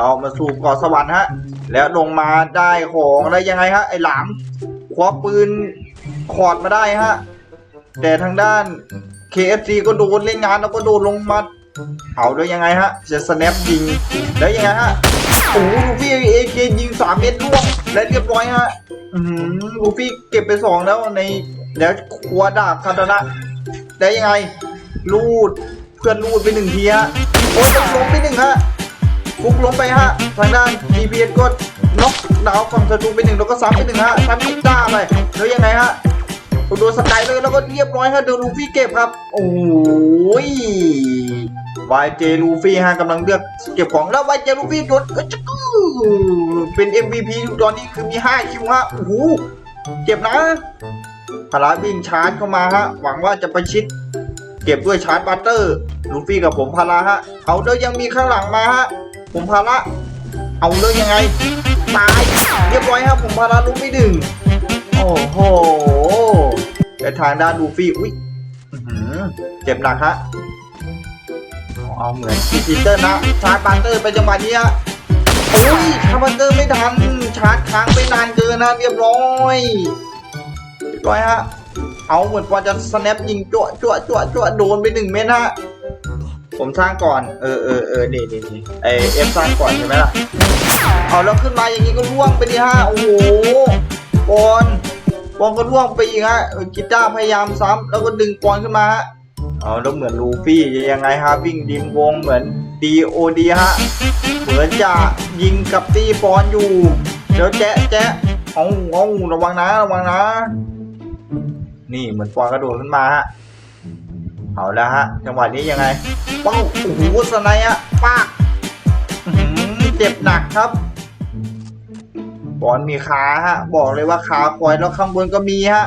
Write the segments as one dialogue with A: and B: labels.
A: เข้ามาสู่เกาะสวรรค์ฮะ แล้วลงมาได้ของได้ยังไงฮะ ไอ้หลามคว้าปืนขอดมาได้ฮะ แต่ทางด้าน KFC ก็โดนเล่นงานแล้วก็โดนลงมาเอาด้วยยังไงฮะ จะสแนปยิงแล้วยังไงฮะ โอ้ลูฟี่เอเคยิงสามเม็ดล่วงและเรียบร้อยฮะลูฟี่เก็บไปสองแล้วในแล้วครัวดาบคาตานะได้ยังไง ลูดเพื่อนลูดไปหนึ่งทีฮะ โอ้ยล้มไปหนึ่งฮะ ฟุกล้มไปฮะ ทางด้าน GPS ก็น็อกดาวน์ฝั่งศัตรูไปหนึ่งแล้วก็ซ้ำไปหนึ่งฮะซ้ำอีกด้าไปแล้วยังไงฮะโดนสกายเลยแล้วก็เรียบร้อยฮะเดลูฟี่เก็บครับ โอ้ยวายเจลูฟี่ฮะกำลังเลือกเก็บของแล้ววายเจลูฟี่โดนเอ้ยจะกือเป็น MVP อยู่ตอนนี้คือมี 5 คิวฮะ โอ้โห เจ็บนะพาราวิ่งชาร์จเข้ามาฮะ หวังว่าจะประชิด เก็บด้วยชาร์จบัตเตอร์ ลูฟี่กับผมพาราฮะเอาเดยังมีข้างหลังมาฮะ ผมพาระเอาเลยยังไง ตาย เรียบร้อยครับ ผมพาราลูฟี่หนึ่งโอ้โห แต่ทางด้านลูฟี่ อุ้ยเจ็บหนักฮะ เอาเหมือนคีติเตอร์นะ ชาร์จบันเตอร์ไปจังหวะนี้ฮะโอ้ยชาร์จบันเตอร์ไม่ทัน ชาร์จค้างไปนานเกินนะ เรียบร้อยเรียบร้อยฮะ เอาเหมือนว่าจะสแนปยิงจั่วจั่วจั่วจั่วโดนไปหนึ่งเม็ดฮะ ผมสร้างก่อน เออเออเออนี่นี่นี่ไอเอฟสร้างก่อนใช่ไหมล่ะ เอาแล้วขึ้นมาอย่างนี้ก็ร่วงไปดิฮะ โอ้โหบอลบอลก็ร่วงไปอีกฮะกีตาร์พยายามซ้ำแล้วก็ดึงบอลขึ้นมาฮะ เอาแล้วเหมือนลูฟี่จะยังไงฮะวิ่งดิมวงเหมือนดีโอดีฮะ เหมือนจะยิงกับตีบอลอยู่ เดี๋ยวแจ๊ะแจ๊ะเอาเอาระวังนะระวังนะ นี่เหมือนปอนกระโดดขึ้นมาฮะ เอาแล้วฮะ จังหวะนี้ยังไงเป้าโอ้โหสไนอะปากเจ็บหนักครับบอลมีขาฮะ บอกเลยว่าขาคอยแล้วข้างบนก็มีฮะ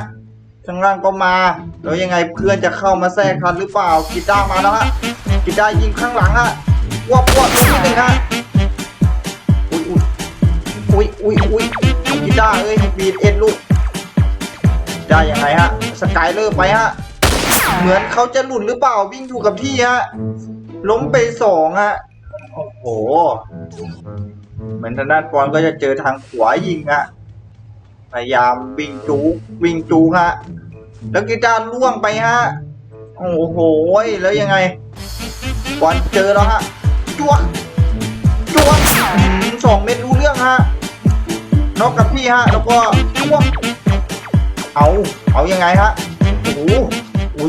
A: ข้างล่างก็มาแล้วยังไงเพื่อนจะเข้ามาแทรกทันหรือเปล่ากีตาร์มาแล้วฮะกีตายิงข้างหลังฮะวับวับลงนิดนึงฮะอุ้ยอุ้ยอุ้ยอุ้ยกีตาเอ้ยบีดเอ็ดลูกได้ยังไงฮะสกายเลอร์ไปฮะ เหมือนเขาจะหลุดหรือเปล่าวิ่งอยู่กับที่ฮะล้มไปสองฮะโอ้โห เหมือนทางด้านปอนก็จะเจอทางขวายิงฮะพยายามวิ่งจูวิ่งจูฮะแล้วกีตาร์ล่วงไปฮะโอ้โหแล้วยังไงบอลเจอแล้วฮะจ้วงจ้วงสองเม็ดรู้เรื่องฮะนอกกับพี่ฮะแล้วก็จ้วงเอาเอายังไงฮะโอ้โห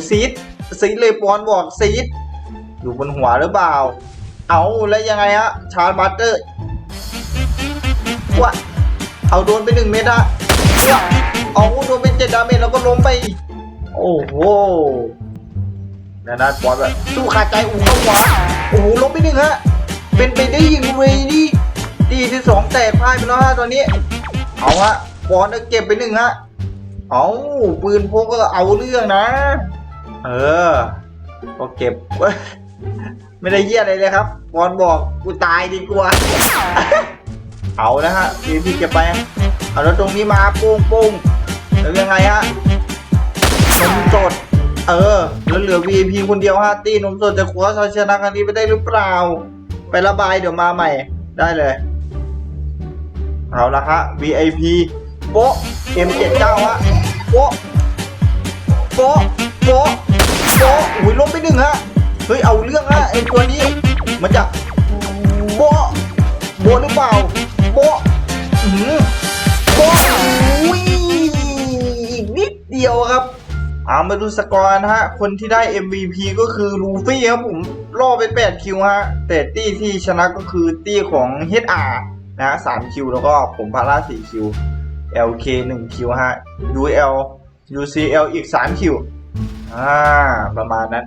A: หซีดซีดเลยปอนบอกซีดอยู่บนหัวหรือเปล่า เอาแล้วยังไงฮะชาร์บัตเตอร์วะเอาโดนไปหนึ่งเม็ดอะวะเอาโดนไปเจ็ดดาเมจแล้วก็ล้มไป โอ้โหนานาปอนแบบสู้ขาดใจอู้เข้าขวาโอ้โหล้มไปหนึ่งฮะเป็นไปได้ยังไงนี่ดีที่สองแตกพ่ายไปแล้วฮะตอนนี้ เอาฮะปอนเอาเก็บไปหนึ่งฮะเอาปืนพกก็เอาเรื่องนะ เออก็เก็บ ไม่ได้เยี่ยอะไรเลยครับบอลบอกกูตายดีกว่า เอานะฮะพี่พี่เก็บไป เอาแล้วตรงนี้มาโป้งโป้งแล้วยังไงฮะนมสด เออแล้วเหลือ VIP คนเดียวฮะตีนมสดจะคว้าชัยชนะครั้งนี้ไปได้หรือเปล่า ไประบายเดี๋ยวมาใหม่ ได้เลย เอาละฮะ VIP โป๊ะ M79 ฮะโป๊ะโป๊ะโป๊ะ โอุ้ยล้มไปหนึ่งฮะ เฮ้ยเอาเรื่องฮะไอตัวนี้ มันจะโป๊ะโป๊ะหรือเปล่าโป๊ะอื้อหือโป๊ะอุ้ยอีกนิดเดียวครับเอามาดูสกอร์นะฮะ คนที่ได้ MVP ก็คือลูฟี่ครับผมล่อไป 8 คิวฮะ แต่ตี้ที่ชนะก็คือตี้ของ HR นะฮะ3คิว แล้วก็ผมพาร่า4คิว LK 1คิวฮะ UL UCL อีก 3 คิว อ่า ประมาณนั้น